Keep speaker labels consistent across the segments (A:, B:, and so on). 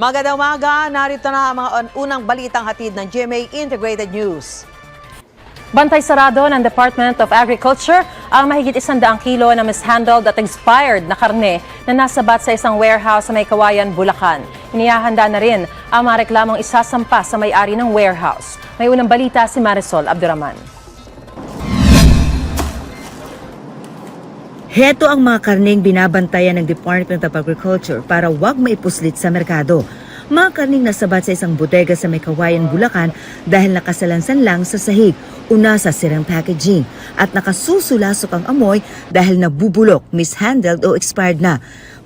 A: Magandang umaga, narito na ang mga unang balitang hatid ng GMA Integrated News.
B: Bantay sarado ng Department of Agriculture ang mahigit isandaang kilo na mishandled at expired na karne na nasabat sa isang warehouse sa may kawayan, Bulacan. Inihahanda na rin ang mga reklamong isasampa sa may-ari ng warehouse. May unang balita si Marisol Abduraman.
C: Heto ang mga karning binabantayan ng Department of Agriculture para wag maipuslit sa merkado. Mga karning nasabat sa isang bodega sa may kawayan Bulacan dahil nakasalansan lang sa sahig, una sa sirang packaging at nakasusulasok ang amoy dahil nabubulok, mishandled o expired na.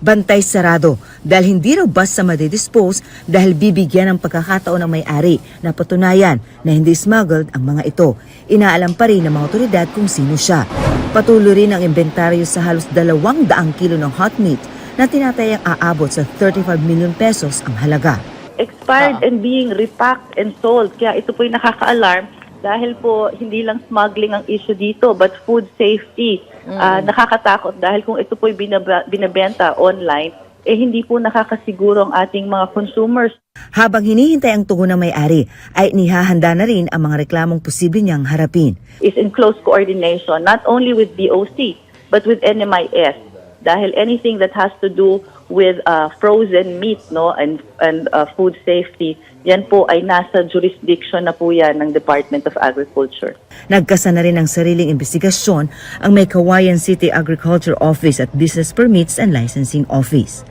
C: Bantay sarado dahil hindi raw basta madidispose dahil bibigyan ng pagkakataon ng may-ari na patunayan na hindi smuggled ang mga ito. Inaalam pa rin ng mga otoridad kung sino siya. Patuloy rin ang inventaryo sa halos 200 kilo ng hot meat na tinatayang aabot sa 35 million pesos ang halaga.
D: expired and being repacked and sold. Kaya ito po yung nakaka-alarm dahil po hindi lang smuggling ang issue dito but food safety. Ah, nakakatakot dahil kung ito po yung binaba- binabenta online, eh hindi po nakakasiguro ang ating mga consumers.
C: Habang hinihintay ang tugon ng may-ari, ay nihahanda na rin ang mga reklamong posible niyang harapin.
D: is in close coordination not only with DOC but with NMIS dahil anything that has to do with uh, frozen meat no and and uh, food safety yan po ay nasa jurisdiction na po yan ng Department of Agriculture.
C: Nagkasa na rin ng sariling investigasyon ang may Kawayan City Agriculture Office at Business Permits and Licensing Office.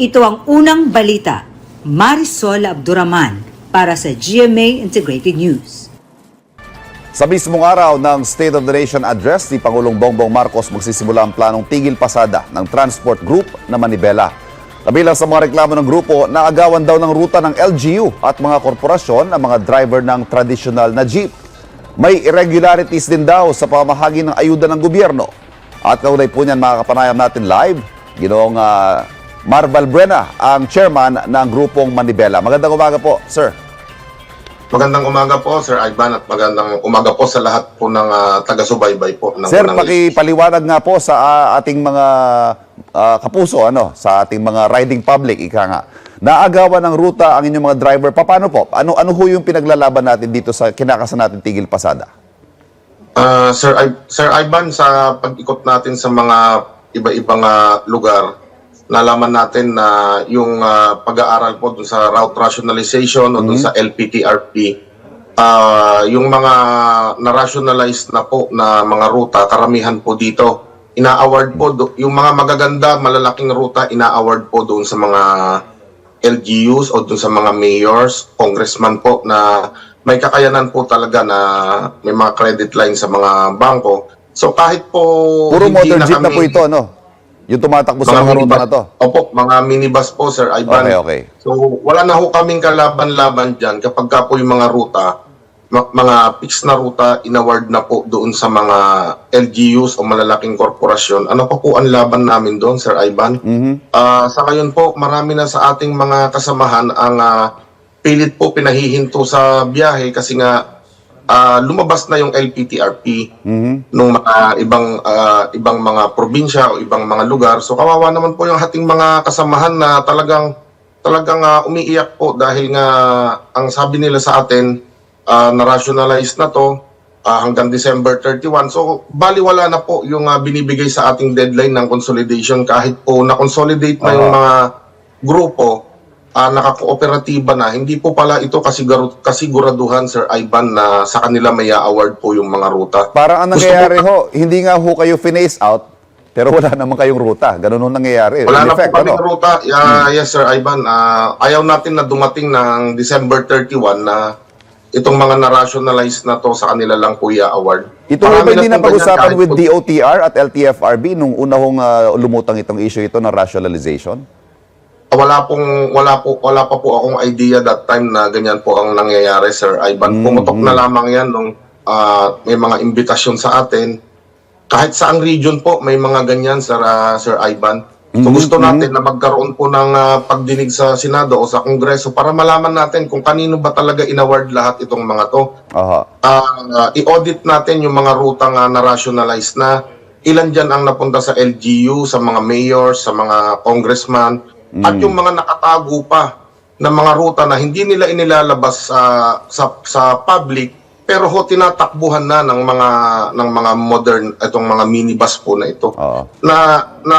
C: Ito ang unang balita. Marisol Abduraman para sa GMA Integrated News.
E: Sa mismong araw ng State of the Nation Address ni Pangulong Bongbong Marcos magsisimula ang planong tigil pasada ng Transport Group na Manibela. Kabilang sa mga reklamo ng grupo, naagawan daw ng ruta ng LGU at mga korporasyon ang mga driver ng traditional na jeep. May irregularities din daw sa pamahagi ng ayuda ng gobyerno. At kaulay po niyan makakapanayam natin live, ginoong ah, Marval Brena, ang chairman ng grupong Manibela. Magandang umaga po, sir.
F: Magandang umaga po, Sir Ivan, at magandang umaga po sa lahat po ng ah, taga-subaybay po. Ng
E: Sir,
F: unang-
E: pakipaliwanag nga po sa ah, ating mga ah, kapuso, ano, sa ating mga riding public, ika nga. Naagawan ng ruta ang inyong mga driver. Paano po? Ano, ano ho yung pinaglalaban natin dito sa kinakasa natin tigil pasada?
F: Ah, Sir, I- Sir Ivan, sa pag-ikot natin sa mga iba-ibang ah, lugar, nalaman natin na yung ah, pag-aaral po dun sa route rationalization o dun sa LPTRP, ah, yung mga na-rationalize na po na mga ruta, karamihan po dito, ina-award po, do- yung mga magaganda, malalaking ruta, ina-award po doon sa mga LGUs o doon sa mga mayors, congressman po na may kakayanan po talaga na may mga credit line sa mga bangko. So kahit po
E: Puro
F: hindi
E: motor jeep na
F: kami-
E: po ito, no? Yung tumatakbo sa mga ruta na to.
F: Opo, mga minibus po, Sir Ivan.
E: Okay, okay.
F: So, wala na ho kaming kalaban-laban dyan kapag ka po yung mga ruta, mga fixed na ruta, inaward na po doon sa mga LGUs o malalaking korporasyon. Ano pa po ang laban namin doon, Sir Ivan?
E: Mhm.
F: Ah, sa ngayon po, marami na sa ating mga kasamahan ang ah, pilit po pinahihinto sa biyahe kasi nga ah, lumabas na yung LPTRP
E: Mhm.
F: nung mga ibang ah, ibang mga probinsya o ibang mga lugar. So kawawa naman po yung ating mga kasamahan na talagang talagang ah, umiiyak po dahil nga ang sabi nila sa atin ah, na-rationalize na to ah, hanggang December 31. So baliwala na po yung ah, binibigay sa ating deadline ng consolidation kahit po na-consolidate na yung
E: Ah.
F: mga grupo ah nakakooperatiba na, hindi po pala ito kasiguro, kasiguraduhan, Sir Ivan, na sa kanila may award po yung mga ruta.
E: Parang ang nangyayari ho, hindi nga ho kayo finance out, pero wala naman kayong ruta. Ganun ho nangyayari. In
F: Wala na
E: effect,
F: po kaming
E: ano?
F: ruta. Ah, Yes, Sir Ivan. Ah, ayaw natin na dumating ng December 31 na itong mga na-rationalize na to sa kanila lang po i-award.
E: Ito ba hindi na pag-usapan with
F: po-
E: DOTR at LTFRB nung una hong ah, lumutang itong issue ito ng rationalization?
F: Wala pong wala po wala pa po akong idea that time na ganyan po ang nangyayari, Sir Ivan. Pumutok na lamang 'yan nung ah, may mga imbitasyon sa atin. Kahit saang region po may mga ganyan, Sir ah, Sir Ivan. So gusto natin na magkaroon po ng ah, pagdinig sa Senado o sa Kongreso para malaman natin kung kanino ba talaga inaward lahat itong mga to.
E: Aha.
F: Ah, i-audit natin yung mga ruta nga na-rationalize na ilan dyan ang napunta sa LGU, sa mga mayors, sa mga congressman, at yung mga nakatago pa na mga ruta na hindi nila inilalabas sa sa, sa public pero ho tinatakbuhan na ng mga ng mga modern itong mga minibus po na ito
E: Oo.
F: na na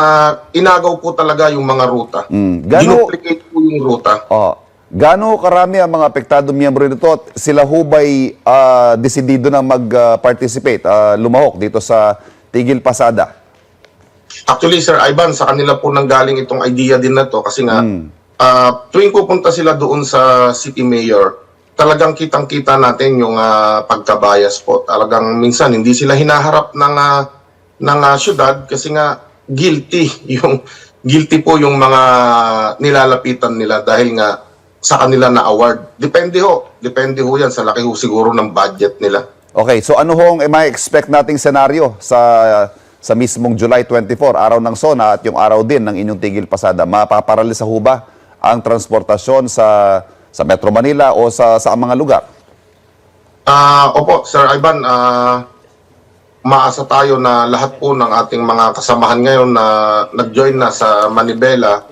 F: inagaw po talaga yung mga ruta.
E: Mm. Gano,
F: Dinuplicate po yung ruta.
E: oh, gano karami ang mga apektado miyembro nito at sila ho ba'y ah, desidido na mag-participate, ah, lumahok dito sa Tigil Pasada?
F: Actually, Sir Ivan, sa kanila po nanggaling itong idea din na to kasi nga
E: Mm.
F: ah, tuwing pupunta sila doon sa city mayor, talagang kitang-kita natin yung ah, pagkabayas po. Talagang minsan hindi sila hinaharap ng ah, ng ah, syudad kasi nga guilty yung guilty po yung mga nilalapitan nila dahil nga sa kanila na award. Depende ho, depende ho yan sa laki ho siguro ng budget nila.
E: Okay, so ano hong may expect nating senaryo sa sa mismong July 24, araw ng SONA at yung araw din ng inyong Tigil Pasada? Mapaparalisa ho ba ang transportasyon sa sa Metro Manila o sa sa mga lugar?
F: Ah, opo, Sir Ivan, ah maasa tayo na lahat po ng ating mga kasamahan ngayon na nag-join na sa Manibela,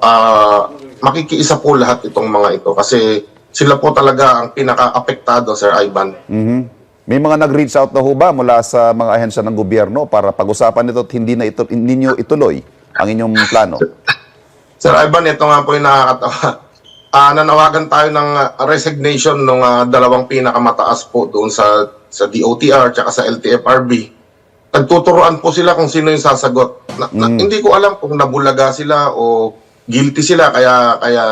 F: ah makikiisa po lahat itong mga ito kasi sila po talaga ang pinaka-apektado, Sir Ivan.
E: Mhm. May mga nag-reach out na ho ba mula sa mga ahensya ng gobyerno para pag-usapan ito at hindi na ito, hindi nyo ituloy ang inyong plano?
F: Sir Ivan, ito nga po yung nakakatawa. Ah, nanawagan tayo ng ah, resignation ng dalawang pinakamataas po doon sa sa DOTR at sa LTFRB. Nagtuturoan po sila kung sino yung sasagot. Na- na- hindi ko alam kung nabulaga sila o guilty sila kaya kaya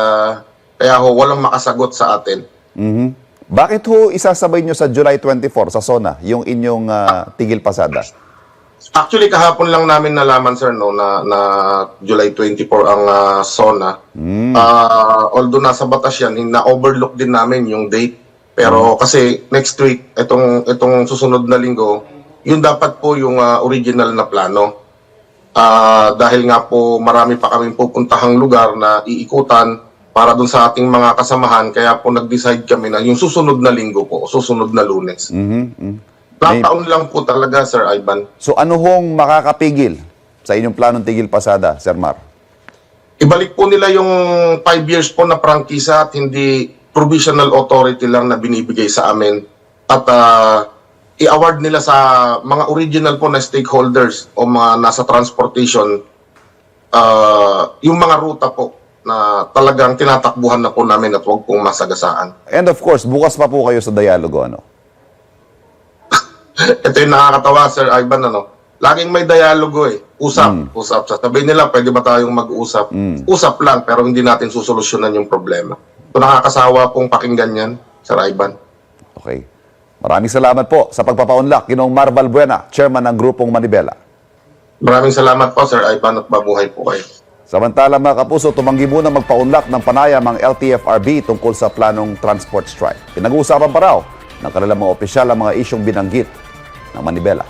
F: kaya ho walang makasagot sa atin.
E: Mhm. Bakit ho isasabay nyo sa July 24 sa SONA yung inyong ah, Tigil Pasada?
F: Actually kahapon lang namin nalaman sir no na na July 24 ang ah, SONA. Ah, although nasa batas yan, na-overlook din namin yung date. Pero kasi next week itong itong susunod na linggo, yun dapat po yung ah, original na plano. Ah, dahil nga po marami pa kaming pupuntahang lugar na iikutan para dun sa ating mga kasamahan kaya po nag-decide kami na yung susunod na linggo po, susunod na lunes.
E: Mhm, mhm.
F: Nataon lang po talaga Sir Ivan.
E: So ano hong makakapigil sa inyong planong Tigil Pasada, Sir Mar?
F: Ibalik po nila yung 5 years po na prangkisa at hindi provisional authority lang na binibigay sa amin. At ah, i-award nila sa mga original po na stakeholders o mga nasa transportation ah, yung mga ruta po na talagang tinatakbuhan na po namin at huwag pong masagasaan.
E: And of course, bukas pa po kayo sa dialogo, ano?
F: Ito yung nakakatawa, Sir Ivan, ano? Laging may dialogo eh. Usap, usap. Sasabihin nila, pwede ba tayong mag-usap? Usap lang, pero hindi natin susolusyonan yung problema. So nakakasawa pong pakinggan yan, Sir Ivan.
E: Okay. Maraming salamat po sa pagpapaunlak. Ginong Marval Buena, chairman ng grupong Manibela.
F: Maraming salamat po, Sir Ivan, at mabuhay po kayo.
E: Samantala mga kapuso, tumanggi muna magpaunlak ng panayam ang LTFRB tungkol sa planong transport strike. Pinag-uusapan pa raw ng kanilang mga opisyal ang mga isyong binanggit ng Manibela.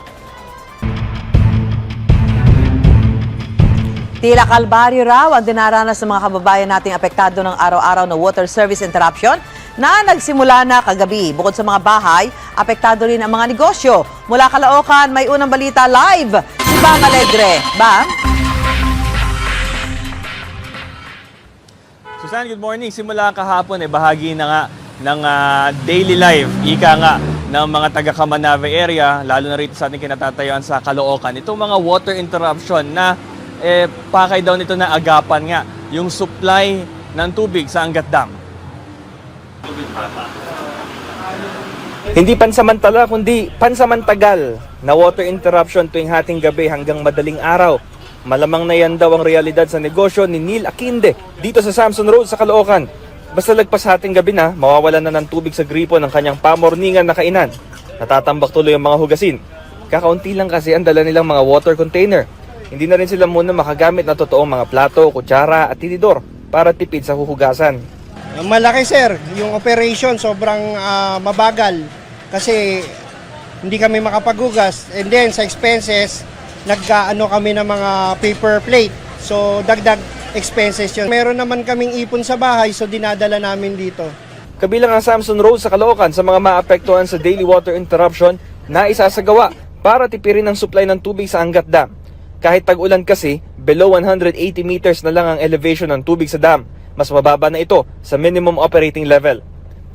A: Tila kalbaryo raw ang dinaranas ng mga kababayan nating apektado ng araw-araw na water service interruption na nagsimula na kagabi. Bukod sa mga bahay, apektado rin ang mga negosyo. Mula Caloocan, may unang balita live. Si Bang Alegre. Bang?
G: Susan, good morning. Simula kahapon eh bahagi na nga ng ah, daily life, ika nga ng mga taga Kamanave area, lalo na rito sa ating kinatatayuan sa Caloocan. Itong mga water interruption na eh, pakay daw nito na agapan nga yung supply ng tubig sa Angat Dam.
H: Hindi pansamantala kundi pansamantagal na water interruption tuwing hating gabi hanggang madaling araw. Malamang na yan daw ang realidad sa negosyo ni Neil Akinde dito sa Samson Road sa Caloocan. Basta lagpas hating gabi na, mawawalan na ng tubig sa gripo ng kanyang pamorningan na kainan. Natatambak tuloy ang mga hugasin. Kakaunti lang kasi ang dala nilang mga water container. Hindi na rin sila muna makagamit na totoong mga plato, kutsara at tinidor para tipid sa huhugasan.
I: Malaki sir, yung operation sobrang ah, mabagal kasi hindi kami makapaghugas and then sa expenses nagkaano kami ng mga paper plate. So dagdag expenses yun. Meron naman kaming ipon sa bahay so dinadala namin dito.
H: Kabilang ang Samson Road sa Caloocan sa mga maapektuhan sa daily water interruption na isasagawa para tipirin ang supply ng tubig sa Angat Dam. Kahit tag-ulan kasi, below 180 meters na lang ang elevation ng tubig sa dam. Mas mababa na ito sa minimum operating level.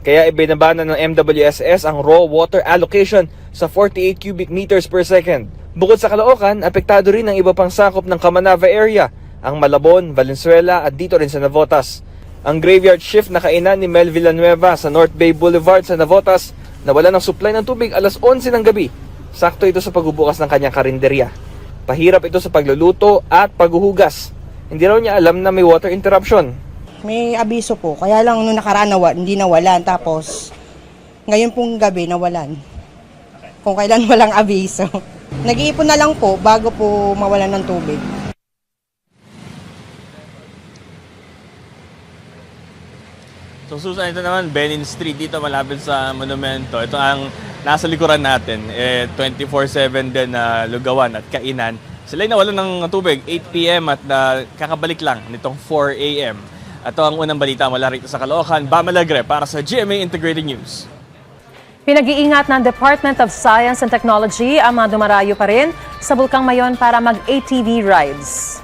H: Kaya ibinaba na ng MWSS ang raw water allocation sa 48 cubic meters per second. Bukod sa Caloocan, apektado rin ang iba pang sakop ng Camanava area, ang Malabon, Valenzuela at dito rin sa Navotas. Ang graveyard shift na kainan ni Mel Villanueva sa North Bay Boulevard sa Navotas nawala ng supply ng tubig alas 11 ng gabi. Sakto ito sa pagbubukas ng kanyang karinderya. Pahirap ito sa pagluluto at paghuhugas. Hindi raw niya alam na may water interruption.
J: May abiso po. Kaya lang nung nakaraan nawa, hindi nawalan. Tapos, ngayon pong gabi nawalan. Kung kailan walang abiso. Nag-iipon na lang po bago po mawalan ng tubig.
G: So susunod ito naman, Benin Street dito malapit sa monumento. Ito ang nasa likuran natin. Eh, 24-7 din na lugawan at kainan. Sila ay nawalan ng tubig 8 p.m. at ah, kakabalik lang nitong 4 a.m. Ito ang unang balita mula rito sa Caloocan. Bamalagre para sa GMA Integrated News.
B: Pinag-iingat ng Department of Science and Technology ang mga dumarayo pa rin sa Bulkang Mayon para mag-ATV rides.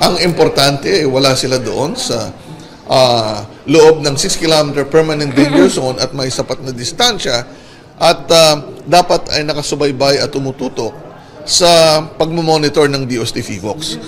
K: Ang importante, eh, wala sila doon sa ah, loob ng 6 km permanent danger zone at may sapat na distansya at ah, dapat ay nakasubaybay at tumututok sa pagmamonitor ng DOST FIVOX.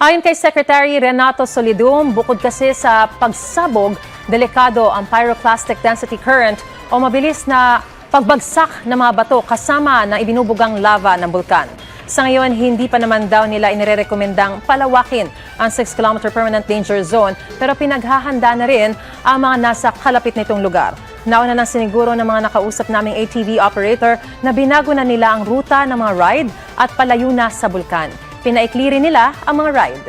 B: Ayon kay Secretary Renato Solidum, bukod kasi sa pagsabog, delikado ang pyroclastic density current o mabilis na pagbagsak ng mga bato kasama ng ibinubugang lava ng bulkan. Sa ngayon, hindi pa naman daw nila inirekomendang palawakin ang 6-kilometer permanent danger zone pero pinaghahanda na rin ang mga nasa kalapit nitong lugar. Nauna nang siniguro ng mga nakausap naming ATV operator na binago na nila ang ruta ng mga ride at palayo na sa bulkan. Pinaikli rin nila ang mga ride.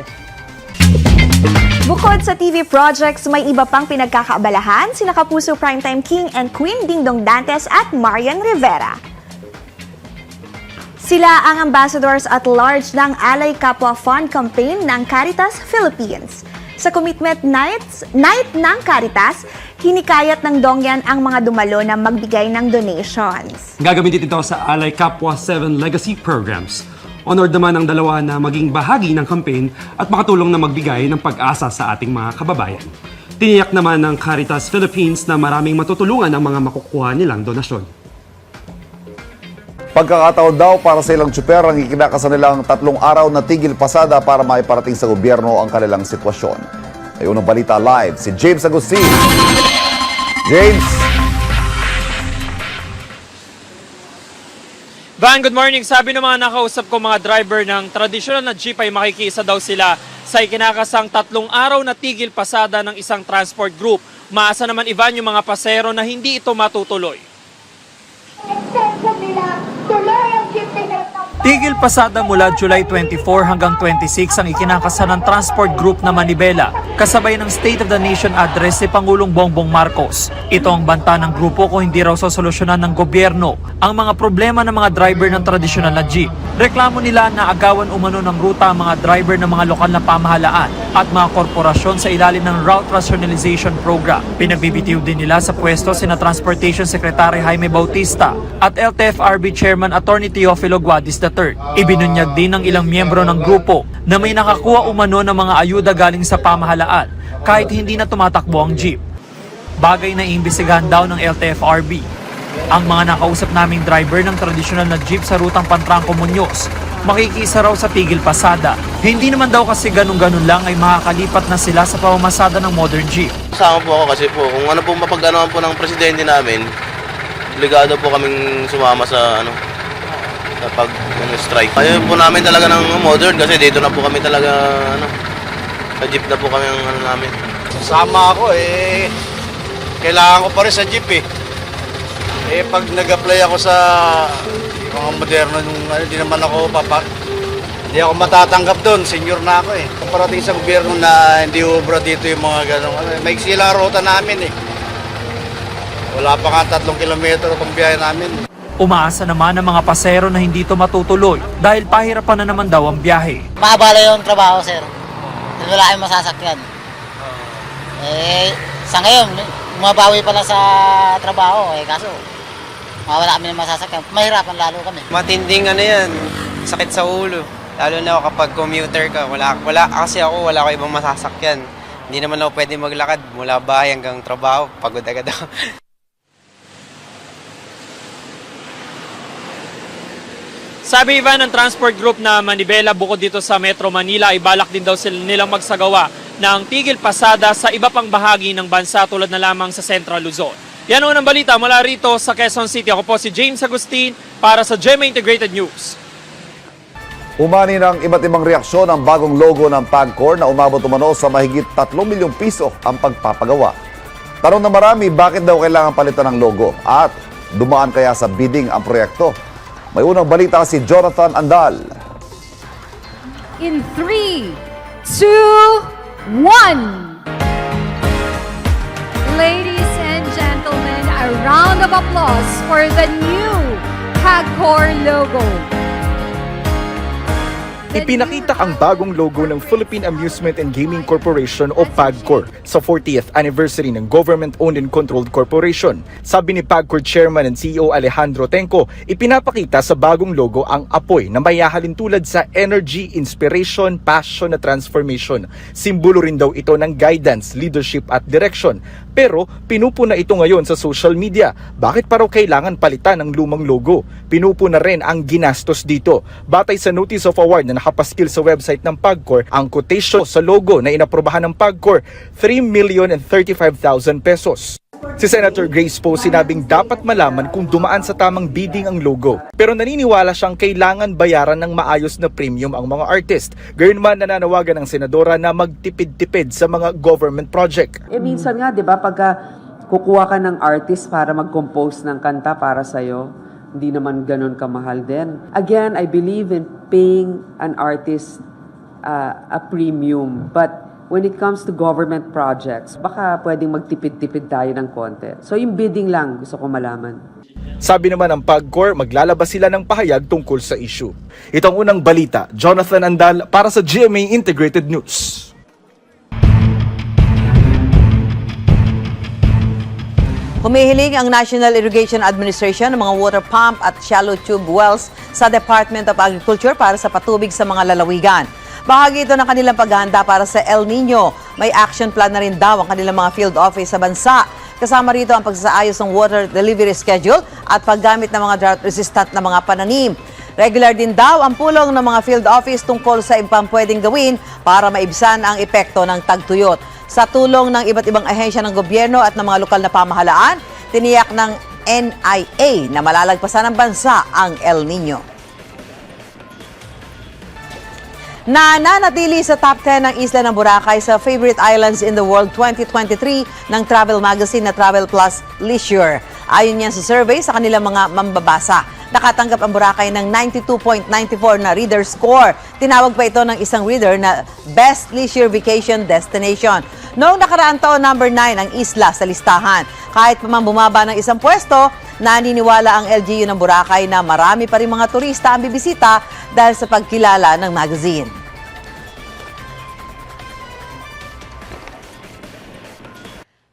L: Bukod sa TV projects, may iba pang pinagkakaabalahan sina Kapuso Primetime King and Queen Dingdong Dantes at Marian Rivera. Sila ang ambassadors at large ng Alay Kapwa Fund Campaign ng Caritas Philippines. Sa Commitment Nights, Night ng Caritas, hinikayat ng Dongyan ang mga dumalo na magbigay ng donations.
M: Gagamitin ito sa Alay Kapwa 7 Legacy Programs. Honored naman ang dalawa na maging bahagi ng campaign at makatulong na magbigay ng pag-asa sa ating mga kababayan. Tiniyak naman ng Caritas Philippines na maraming matutulungan ang mga makukuha nilang donasyon.
E: Pagkakataon daw para sa ilang tsuper ang ikinakasa nilang tatlong araw na tigil pasada para maiparating sa gobyerno ang kanilang sitwasyon. May unang balita live si James Agustin. James!
N: Van, good morning. Sabi ng mga nakausap ko mga driver ng traditional na jeep ay makikisa daw sila sa ikinakasang tatlong araw na tigil pasada ng isang transport group. Maasa naman Ivan yung mga pasero na hindi ito matutuloy. Tigil pasada mula July 24 hanggang 26 ang ikinakasa ng transport group na Manibela kasabay ng State of the Nation address si Pangulong Bongbong Marcos. Ito ang banta ng grupo kung hindi raw sosolusyonan ng gobyerno ang mga problema ng mga driver ng tradisyonal na jeep. Reklamo nila na agawan umano ng ruta ang mga driver ng mga lokal na pamahalaan at mga korporasyon sa ilalim ng Route Rationalization Program. Pinagbibitiw din nila sa pwesto sina Transportation Secretary Jaime Bautista at LTFRB Chairman Attorney Teofilo Guadis III. Ibinunyag din ng ilang miyembro ng grupo na may nakakuha umano ng mga ayuda galing sa pamahalaan kahit hindi na tumatakbo ang jeep. Bagay na iimbestigahan daw ng LTFRB. Ang mga nakausap naming driver ng tradisyonal na jeep sa rutang Pantrangco Muñoz, makikisa raw sa tigil pasada. Hindi naman daw kasi ganun-ganun lang ay makakalipat na sila sa pamamasada ng modern jeep.
O: Kasama po ako kasi po, kung ano po mapag-anoan po ng presidente namin, obligado po kaming sumama sa ano sa pag ano, strike. Ayaw po namin talaga ng modern kasi dito na po kami talaga ano sa jeep na po kami ang ano namin.
I: Sama ako eh. Kailangan ko pa rin sa jeep eh. Eh pag nag-apply ako sa mga moderno nung ano, di naman ako papak. Hindi ako matatanggap doon, senior na ako eh. Parating sa gobyerno na hindi ubra dito yung mga ganong ano. May sila ruta namin eh. Wala pa nga tatlong kilometro itong biyahe namin.
N: Umaasa naman ang mga pasero na hindi ito matutuloy dahil pahirapan na naman daw ang biyahe.
J: Maabala yung trabaho, sir. Wala kayong masasakyan. Eh, sa ngayon, mabawi pala sa trabaho. Eh, kaso, mawala kami ng masasakyan. Mahirapan lalo kami.
O: Matinding ano yan, sakit sa ulo.
P: Lalo na kapag commuter ka, wala, wala kasi ako, wala ko ibang masasakyan. Hindi naman ako pwede maglakad mula bahay hanggang trabaho, pagod agad ako.
N: Sabi iba ng transport group na Manibela bukod dito sa Metro Manila ay balak din daw sila nilang magsagawa ng tigil pasada sa iba pang bahagi ng bansa tulad na lamang sa Central Luzon. Yan ang unang balita mula rito sa Quezon City. Ako po si James Agustin para sa GMA Integrated News.
E: Umani ng iba't ibang reaksyon ang bagong logo ng PAGCOR na umabot umano sa mahigit 3 milyong piso ang pagpapagawa. Tanong na marami, bakit daw kailangan palitan ng logo? At dumaan kaya sa bidding ang proyekto? May unang balita si Jonathan Andal.
Q: in three, two, one. Ladies round of applause for the new Pagcor logo.
R: Ipinakita ang bagong logo ng Philippine Amusement and Gaming Corporation o PAGCOR sa 40th anniversary ng Government-Owned and Controlled Corporation. Sabi ni PAGCOR Chairman and CEO Alejandro Tenco, ipinapakita sa bagong logo ang apoy na mayahalin tulad sa energy, inspiration, passion na transformation. Simbolo rin daw ito ng guidance, leadership at direction. Pero pinupuna ito ngayon sa social media. Bakit pa raw kailangan palitan ng lumang logo? Pinupuna rin ang ginastos dito. Batay sa notice of award na nakapaskil sa website ng PAGCOR, ang quotation sa logo na inaprobahan ng PAGCOR, 3 million and 35,000 pesos. Si Senator Grace Poe sinabing dapat malaman kung dumaan sa tamang bidding ang logo. Pero naniniwala siyang kailangan bayaran ng maayos na premium ang mga artist. Gayunman nananawagan ng senadora na magtipid-tipid sa mga government project.
S: Eh minsan nga, 'di ba, pagka kukuha ka ng artist para mag-compose ng kanta para sa hindi naman ganun kamahal din. Again, I believe in paying an artist uh, a premium, but when it comes to government projects, baka pwedeng magtipid-tipid tayo ng konti. So yung bidding lang gusto ko malaman.
R: Sabi naman ng PAGCOR, maglalabas sila ng pahayag tungkol sa issue. Ito ang unang balita, Jonathan Andal para sa GMA Integrated News.
A: Humihiling ang National Irrigation Administration ng mga water pump at shallow tube wells sa Department of Agriculture para sa patubig sa mga lalawigan. Bahagi ito ng kanilang paghahanda para sa El Nino. May action plan na rin daw ang kanilang mga field office sa bansa. Kasama rito ang pagsasaayos ng water delivery schedule at paggamit ng mga drought-resistant na mga pananim. Regular din daw ang pulong ng mga field office tungkol sa ibang pwedeng gawin para maibsan ang epekto ng tagtuyot. Sa tulong ng iba't ibang ahensya ng gobyerno at ng mga lokal na pamahalaan, tiniyak ng NIA na malalagpasan ng bansa ang El Nino. Nananatili sa top 10 ng isla ng Boracay sa Favorite Islands in the World 2023 ng travel magazine na Travel Plus Leisure. Ayon yan sa survey sa kanilang mga mambabasa. Nakatanggap ang Boracay ng 92.94 na reader score. Tinawag pa ito ng isang reader na Best Leisure Vacation Destination. Noong nakaraang taon, number 9 ang isla sa listahan. Kahit pa man bumaba ng isang pwesto, naniniwala ang LGU ng Boracay na marami pa rin mga turista ang bibisita dahil sa pagkilala ng magazine.